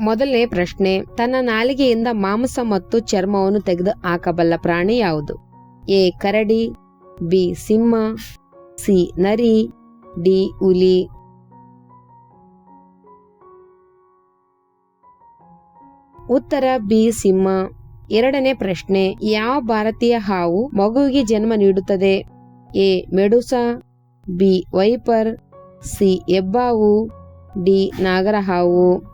ಮೊದಲನೇ ಪ್ರಶ್ನೆ, ತನ್ನ ನಾಲಿಗೆಯಿಂದ ಮಾಂಸ ಮತ್ತು ಚರ್ಮವನ್ನು ತೆಗೆದು ಹಾಕಬಲ್ಲ ಪ್ರಾಣಿ ಯಾವುದು? ಎ, ಕರಡಿ, ಬಿ, ಸಿಂಹ, ಸಿ, ನರಿ, ಡಿ, ಹುಲಿ. ಉತ್ತರ, ಬಿ, ಸಿಂಹ. ಎರಡನೇ ಪ್ರಶ್ನೆ, ಯಾವ ಭಾರತೀಯ ಹಾವು ಮಗುವಿಗೆ ಜನ್ಮ ನೀಡುತ್ತದೆ? A, Medusa, B, viper, C ಹೆಬ್ಬಾವು D, ನಾಗರಹಾವು.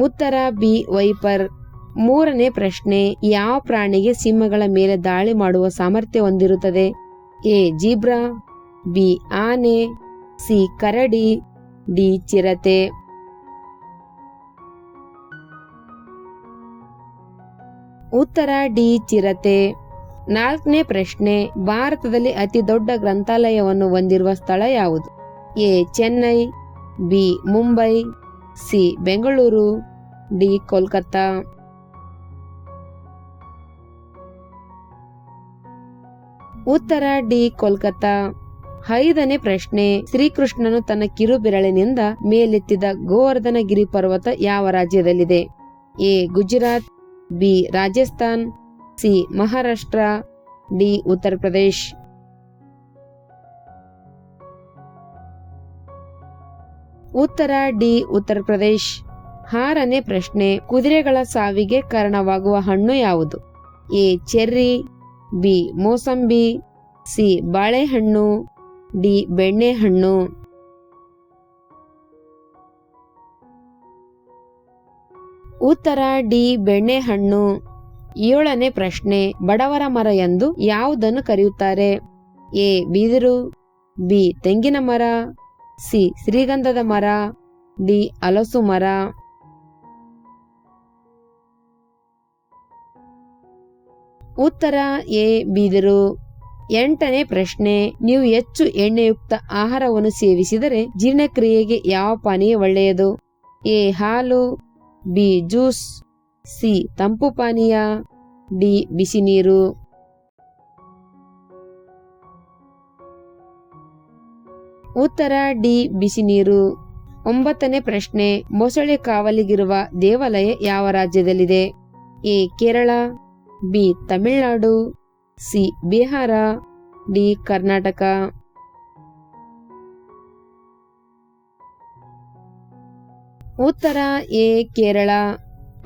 ಉತ್ತರ ಬಿ ವೈಪರ್. ಮೂರನೇ ಪ್ರಶ್ನೆ, ಯಾವ ಪ್ರಾಣಿಗೆ ಸಿಂಹಗಳ ಮೇಲೆ ದಾಳಿ ಮಾಡುವ ಸಾಮರ್ಥ್ಯ ಹೊಂದಿರುತ್ತದೆ? ಎ, ಜೀಬ್ರಾ, ಬಿ, ಆನೆ, ಸಿ, ಕರಡಿ, ಡಿ, ಚಿರತೆ. ಉತ್ತರ ಡಿ, ಚಿರತೆ. ನಾಲ್ಕನೇ ಪ್ರಶ್ನೆ, ಭಾರತದಲ್ಲಿ ಅತಿ ದೊಡ್ಡ ಗ್ರಂಥಾಲಯವನ್ನು ಹೊಂದಿರುವ ಸ್ಥಳ ಯಾವುದು? A, Chennai, B, Mumbai C, Bengaluru, D, Kolkata. ಉತ್ತರ, ಡಿ, ಕೋಲ್ಕತ್ತಾ. ಐದನೇ ಪ್ರಶ್ನೆ, ಶ್ರೀಕೃಷ್ಣನು ತನ್ನ ಕಿರುಬೆರಳಿನಿಂದ ಮೇಲೆತ್ತಿದ ಗೋವರ್ಧನ ಗಿರಿ ಪರ್ವತ ಯಾವ ರಾಜ್ಯದಲ್ಲಿದೆ? A, Gujarat, B, Rajasthan, C, Maharashtra, D, Uttar Pradesh. ಉತ್ತರ ಡಿ, ಉತ್ತರ ಪ್ರದೇಶ್. ಆರನೇ ಪ್ರಶ್ನೆ, ಕುದುರೆಗಳ ಸಾವಿಗೆ ಕಾರಣವಾಗುವ ಹಣ್ಣು ಯಾವುದು? A, cherry, B, mosambi, C, ಬಾಳೆಹಣ್ಣು, ಡಿ, ಬೆಣ್ಣೆಹಣ್ಣು. ಉತ್ತರ ಡಿ, ಬೆಣ್ಣೆಹಣ್ಣು. ಏಳನೇ ಪ್ರಶ್ನೆ, ಬಡವರ ಮರ ಎಂದು ಯಾವುದನ್ನು ಕರೆಯುತ್ತಾರೆ? ಎ, ಬಿದಿರು, ಬಿ, ತೆಂಗಿನ ಮರ ಸಿ, ಶ್ರೀಗಂಧದ ಮರ, ಡಿ, ಹಲಸು ಮರ. ಉತ್ತರ ಎ, ಬಿದಿರು. ಎಂಟನೇ ಪ್ರಶ್ನೆ, ನೀವು ಹೆಚ್ಚು ಎಣ್ಣೆಯುಕ್ತ ಆಹಾರವನ್ನು ಸೇವಿಸಿದರೆ ಜೀರ್ಣಕ್ರಿಯೆಗೆ ಯಾವ ಪಾನೀಯ ಒಳ್ಳೆಯದು? ಎ, ಹಾಲು, ಬಿ, ಜ್ಯೂಸ್, ಸಿ, ತಂಪು ಪಾನೀಯ, ಡಿ, ಬಿಸಿ ನೀರು. ಉತ್ತರ ಡಿ, ಬಿಸಿ ನೀರು. ಒಂಬತ್ತನೇ ಪ್ರಶ್ನೆ, ಮೊಸಳೆ ಕಾವಲಿಗಿರುವ ದೇವಾಲಯ ಯಾವ ರಾಜ್ಯದಲ್ಲಿದೆ? A, Kerala, B, Tamil Nadu, C, Bihar, D, Karnataka. ಉತ್ತರ ಎ, ಕೇರಳ.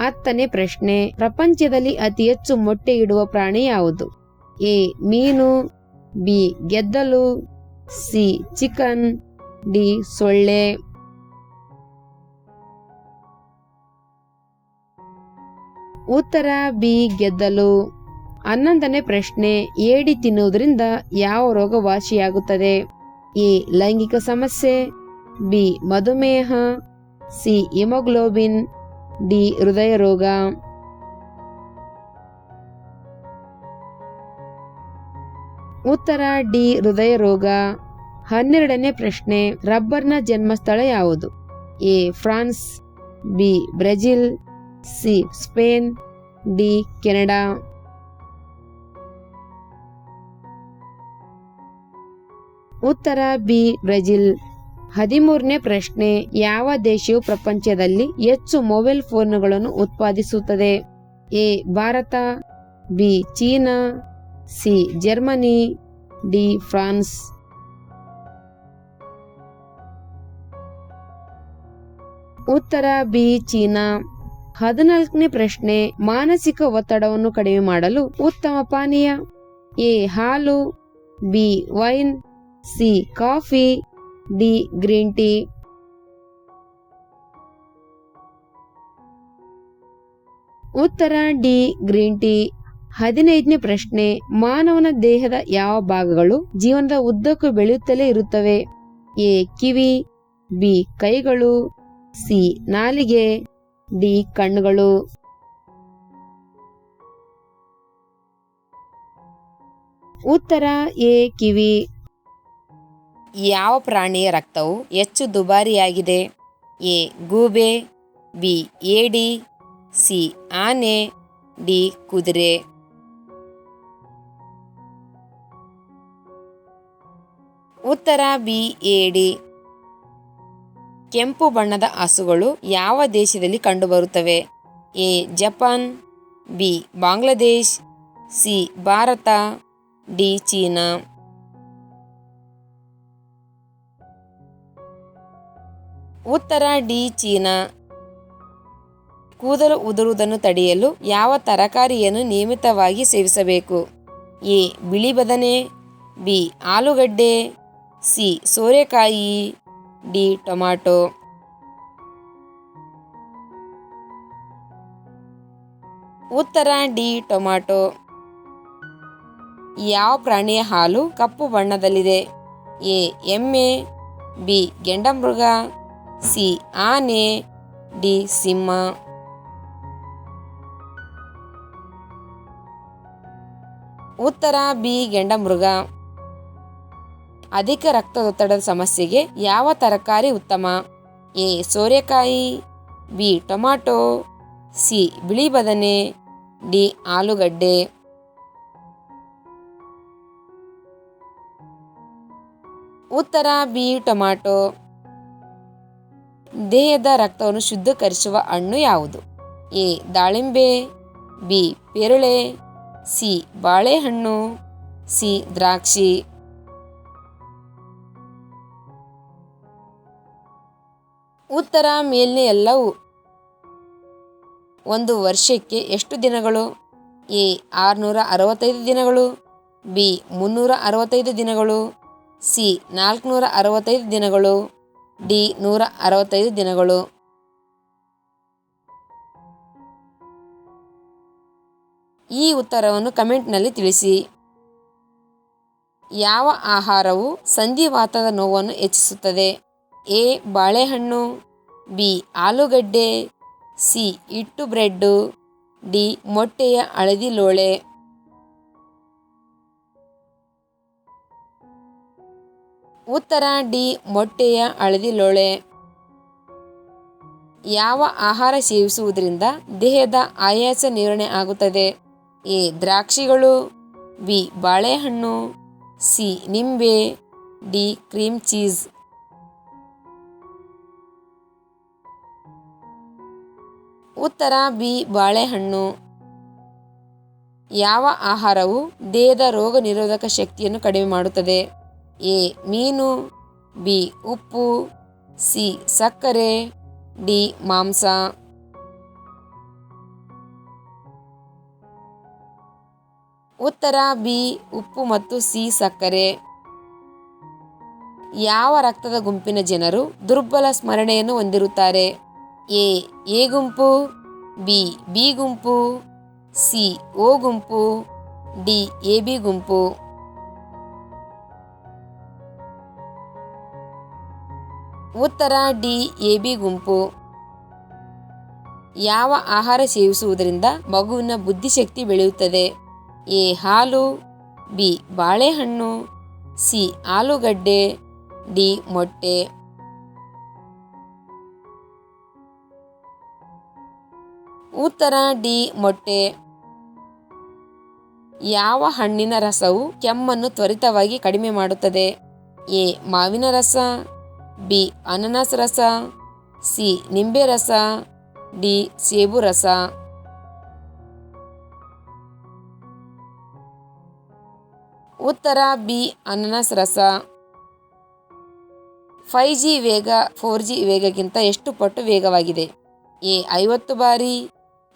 ಹತ್ತನೇ ಪ್ರಶ್ನೆ, ಪ್ರಪಂಚದಲ್ಲಿ ಅತಿ ಹೆಚ್ಚು ಮೊಟ್ಟೆ ಇಡುವ ಪ್ರಾಣಿ ಯಾವುದು? ಎ, ಮೀನು, ಬಿ, ಗೆದ್ದಲು ಸಿ, ಚಿಕನ್, ಡಿ, ಸೊಳ್ಳೆ. ಉತ್ತರ, ಬಿ, ಗೆದ್ದಲು. ಹನ್ನೊಂದನೇ ಪ್ರಶ್ನೆ, ಏಡಿ ತಿನ್ನುವುದರಿಂದ ಯಾವ ರೋಗ ವಾಸಿಯಾಗುತ್ತದೆ ಎ, ಲೈಂಗಿಕ ಸಮಸ್ಯೆ. ಬಿ, ಮಧುಮೇಹ. C, haemoglobin. ಡಿ ಹೃದಯ ರೋಗ ಉತ್ತರ ಡಿ ಹೃದಯ ರೋಗ ಹನ್ನೆರಡನೇ ಪ್ರಶ್ನೆ, ರಬ್ಬರ್ನ ಜನ್ಮಸ್ಥಳ ಯಾವುದು? A, France, B, Brazil, C, Spain, D, Canada. ಉತ್ತರ ಬಿ, ಬ್ರೆಜಿಲ್. ಹದಿಮೂರನೇ ಪ್ರಶ್ನೆ, ಯಾವ ದೇಶವು ಪ್ರಪಂಚದಲ್ಲಿ ಹೆಚ್ಚು ಮೊಬೈಲ್ ಫೋನ್ಗಳನ್ನು ಉತ್ಪಾದಿಸುತ್ತದೆ? A, Bharat, B, China. C, Germany, D, France. ಉತ್ತರ, ಬಿ, ಚೀನಾ. ಹದಿನಾಲ್ಕನೇ ಪ್ರಶ್ನೆ, ಮಾನಸಿಕ ಒತ್ತಡವನ್ನು ಕಡಿಮೆ ಮಾಡಲು ಉತ್ತಮ ಪಾನೀಯ. ಎ, ಹಾಲು. B, wine. C, coffee. D, green tea. ಉತ್ತರ, ಡಿ, ಗ್ರೀನ್ ಟೀ. ಹದಿನೈದನೇ ಪ್ರಶ್ನೆ, ಮಾನವನ ದೇಹದ ಯಾವ ಭಾಗಗಳು ಜೀವನದ ಉದ್ದಕ್ಕೂ ಬೆಳೆಯುತ್ತಲೇ ಇರುತ್ತವೆ? ಎ, ಕಿವಿ, ಬಿ, ಕೈಗಳು, ಸಿ, ನಾಲಿಗೆ, ಡಿ, ಕಣ್ಣುಗಳು. ಉತ್ತರ, ಎ, ಕಿವಿ. ಯಾವ ಪ್ರಾಣಿಯ ರಕ್ತವು ಹೆಚ್ಚು ದುಬಾರಿಯಾಗಿದೆ? ಎ, ಗೂಬೆ, ಬಿ ಏಡಿ ಸಿ, ಆನೆ, ಡಿ, ಕುದುರೆ. ಉತ್ತರ ಬಿ, ಎ, ಡಿ. ಕೆಂಪು ಬಣ್ಣದ ಹಸುಗಳು ಯಾವ ದೇಶದಲ್ಲಿ ಕಂಡುಬರುತ್ತವೆ? A, Japan, B, Bangladesh, C, Bharat, D, China. ಉತ್ತರ ಡಿ, ಚೀನಾ. ಕೂದಲು ಉದುರುವುದನ್ನು ತಡೆಯಲು ಯಾವ ತರಕಾರಿಯನ್ನು ನಿಯಮಿತವಾಗಿ ಸೇವಿಸಬೇಕು? ಎ, ಬಿಳಿ ಬದನೆ, ಬಿ, ಆಲೂಗಡ್ಡೆ ಸಿ, ಸೋರೆಕಾಯಿ, ಡಿ, ಟೊಮಾಟೊ. ಉತ್ತರ, ಡಿ, ಟೊಮಾಟೊ. ಯಾವ ಪ್ರಾಣಿಯ ಹಾಲು ಕಪ್ಪು ಬಣ್ಣದಲ್ಲಿದೆ? ಎ, ಎಮ್ಮೆ, ಬಿ, ಗೆಂಡಮೃಗ, ಸಿ, ಆನೆ, ಡಿ, ಸಿಂಹ. ಉತ್ತರ, ಬಿ, ಗೆಂಡಮೃಗ. ಅಧಿಕ ರಕ್ತದೊತ್ತಡದ ಸಮಸ್ಯೆಗೆ ಯಾವ ತರಕಾರಿ ಉತ್ತಮ? ಎ. ಸೋರೆಕಾಯಿ, ಬಿ. Tomato C. ಬಿಳಿ ಬದನೆ, ಡಿ. ಆಲೂಗಡ್ಡೆ. ಉತ್ತರ, ಬಿ. ಟೊಮ್ಯಾಟೊ ದೇಹದ ರಕ್ತವನ್ನು ಶುದ್ಧೀಕರಿಸುವ ಹಣ್ಣು ಯಾವುದು? ಎ. ದಾಳಿಂಬೆ, ಬಿ. ಪೇರಳೆ, ಸಿ. ಬಾಳೆಹಣ್ಣು, ಸಿ. ದ್ರಾಕ್ಷಿ. ಉತ್ತರ ಮೇಲ್ನೆ ಎಲ್ಲವೂ ಒಂದು ವರ್ಷಕ್ಕೆ ಎಷ್ಟು ದಿನಗಳು? ಎ ಆರುನೂರ ಅರವತ್ತೈದು ದಿನಗಳು. ಬಿ ಮುನ್ನೂರ ಅರವತ್ತೈದು ದಿನಗಳು. ಸಿ ನಾಲ್ಕುನೂರ ಅರವತ್ತೈದು ದಿನಗಳು. ಡಿ ನೂರ ಅರವತ್ತೈದು ದಿನಗಳು. ಈ ಉತ್ತರವನ್ನು ಕಮೆಂಟ್ನಲ್ಲಿ ತಿಳಿಸಿ. ಯಾವ ಆಹಾರವು ಸಂಧಿವಾತದ ನೋವನ್ನು ಹೆಚ್ಚಿಸುತ್ತದೆ? ಎ ಬಾಳೆಹಣ್ಣು, ಬಿ ಆಲೂಗಡ್ಡೆ, ಸಿ ಹಿಟ್ಟು ಬ್ರೆಡ್ಡು, ಡಿ ಮೊಟ್ಟೆಯ ಹಳದಿ ಲೋಳೆ. ಉತ್ತರ ಡಿ ಮೊಟ್ಟೆಯ ಹಳದಿ ಲೋಳೆ. ಯಾವ ಆಹಾರ ಸೇವಿಸುವುದರಿಂದ ದೇಹದ ಆಯಾಸ ನಿವಾರಣೆ ಆಗುತ್ತದೆ? ಎ ದ್ರಾಕ್ಷಿಗಳು, ಬಿ ಬಾಳೆಹಣ್ಣು, ಸಿ ನಿಂಬೆ, ಡಿ ಕ್ರೀಮ್ ಚೀಸ್. ಉತ್ತರ ಬಿ, ಬಾಳೆಹಣ್ಣು. ಯಾವ ಆಹಾರವು ದೇಹದ ರೋಗ ನಿರೋಧಕ ಶಕ್ತಿಯನ್ನು ಕಡಿಮೆ ಮಾಡುತ್ತದೆ? ಎ, ಮೀನು. ಬಿ, ಉಪ್ಪು. ಸಿ, ಸಕ್ಕರೆ. ಡಿ, ಮಾಂಸ. ಉತ್ತರ ಬಿ, ಉಪ್ಪು ಮತ್ತು ಸಿ, ಸಕ್ಕರೆ. ಯಾವ ರಕ್ತದ ಗುಂಪಿನ ಜನರು ದುರ್ಬಲ ಸ್ಮರಣೆಯನ್ನು ಹೊಂದಿರುತ್ತಾರೆ? ಎ ಎ ಗುಂಪು, ಬಿ ಬಿ ಗುಂಪು, ಸಿ, ಓ ಗುಂಪು, ಡಿ, ಎ, ಬಿ ಗುಂಪು. ಉತ್ತರ ಡಿ, ಎ, ಬಿ ಗುಂಪು. ಯಾವ ಆಹಾರ ಸೇವಿಸುವುದರಿಂದ ಮಗುವಿನ ಬುದ್ಧಿಶಕ್ತಿ ಬೆಳೆಯುತ್ತದೆ? ಎ, ಹಾಲು, ಬಿ, ಬಾಳೆಹಣ್ಣು, ಸಿ, ಆಲೂಗಡ್ಡೆ, ಡಿ, ಮೊಟ್ಟೆ. ಉತ್ತರ ಡಿ, ಮೊಟ್ಟೆ. ಯಾವ ಹಣ್ಣಿನ ರಸವು ಕೆಮ್ಮನ್ನು ತ್ವರಿತವಾಗಿ ಕಡಿಮೆ ಮಾಡುತ್ತದೆ? ಎ, ಮಾವಿನ ರಸ. ಬಿ, ಅನನಾಸ್ ರಸ. ಸಿ, ನಿಂಬೆ ರಸ. ಡಿ, ಸೇಬು ರಸ. ಉತ್ತರ ಬಿ, ಅನನಾಸ್ ರಸ. ಫೈ ಜಿ ವೇಗ, ಫೋರ್ ಜಿ ವೇಗಕ್ಕಿಂತ ಎಷ್ಟು ಪಟ್ಟು ವೇಗವಾಗಿದೆ? ಎ, ಐವತ್ತು ಬಾರಿ.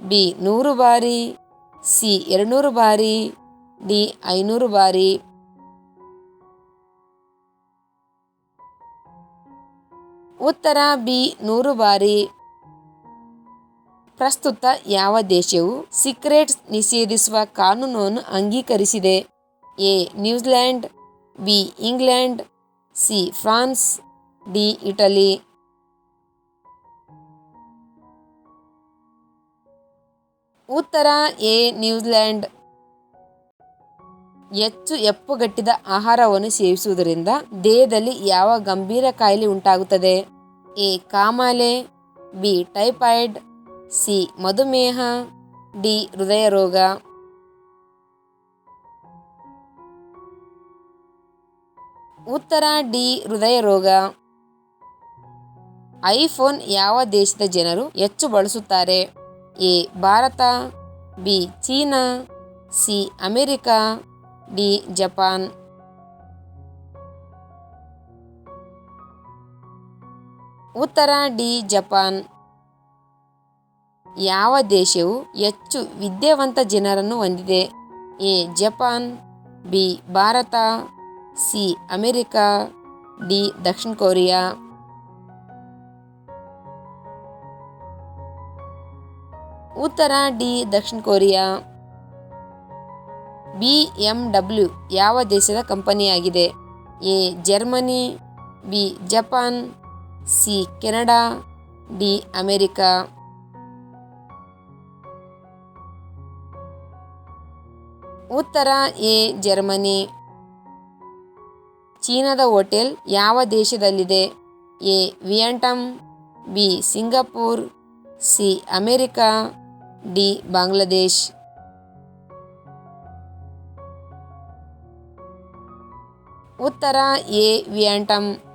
ಬಿ ನೂರು ಬಾರಿ, ಸಿ ಎರಡುನೂರು ಬಾರಿ, ಡಿ ಐನೂರು ಬಾರಿ. ಉತ್ತರ ಬಿ ನೂರು ಬಾರಿ. ಪ್ರಸ್ತುತ ಯಾವ ದೇಶವು ಸಿಕ್ರೆಟ್ಸ್ ನಿಷೇಧಿಸುವ ಕಾನೂನನ್ನು ಅಂಗೀಕರಿಸಿದೆ? A New Zealand B England, C France, D Italy. ಉತ್ತರ ಎ ನ್ಯೂಜಿಲ್ಯಾಂಡ್ ಹೆಚ್ಚು ಎಪ್ಪುಗಟ್ಟಿದ ಆಹಾರವನ್ನು ಸೇವಿಸುವುದರಿಂದ ದೇಹದಲ್ಲಿ ಯಾವ ಗಂಭೀರ ಕಾಯಿಲೆ ಉಂಟಾಗುತ್ತದೆ? ಎ, ಕಾಮಾಲೆ, ಬಿ, ಟೈಫಾಯ್ಡ್, ಸಿ, ಮಧುಮೇಹ, ಡಿ ಹೃದಯ ರೋಗ ಉತ್ತರ ಡಿ ಹೃದಯ ರೋಗ ಐಫೋನ್ ಯಾವ ದೇಶದ ಜನರು ಹೆಚ್ಚು ಬಳಸುತ್ತಾರೆ? A Bharat, B China, C America, D Japan. ಉತ್ತರ ಡಿ ಜಪಾನ್. ಯಾವ ದೇಶವು ಹೆಚ್ಚು ವಿದ್ಯಾವಂತ ಜನರನ್ನು ಹೊಂದಿದೆ? A Japan, B Bharat, C America, D Dakshina Korea. ಉತ್ತರ ಡಿ, ದಕ್ಷಿಣ ಕೊರಿಯಾ. ಬಿ ಎಂ ಡಬ್ಲ್ಯೂ ಯಾವ ದೇಶದ ಕಂಪನಿಯಾಗಿದೆ? A, Germany, B, Japan, C, Canada, D, America. ಉತ್ತರ ಎ, ಜರ್ಮನಿ. ಚೀನಾದ ಹೋಟೆಲ್ ಯಾವ ದೇಶದಲ್ಲಿದೆ? A, Vietnam, B, Singapore, C, America. D Bangladesh. ಉತ್ತರ A ವಿಯಂಟಮ್.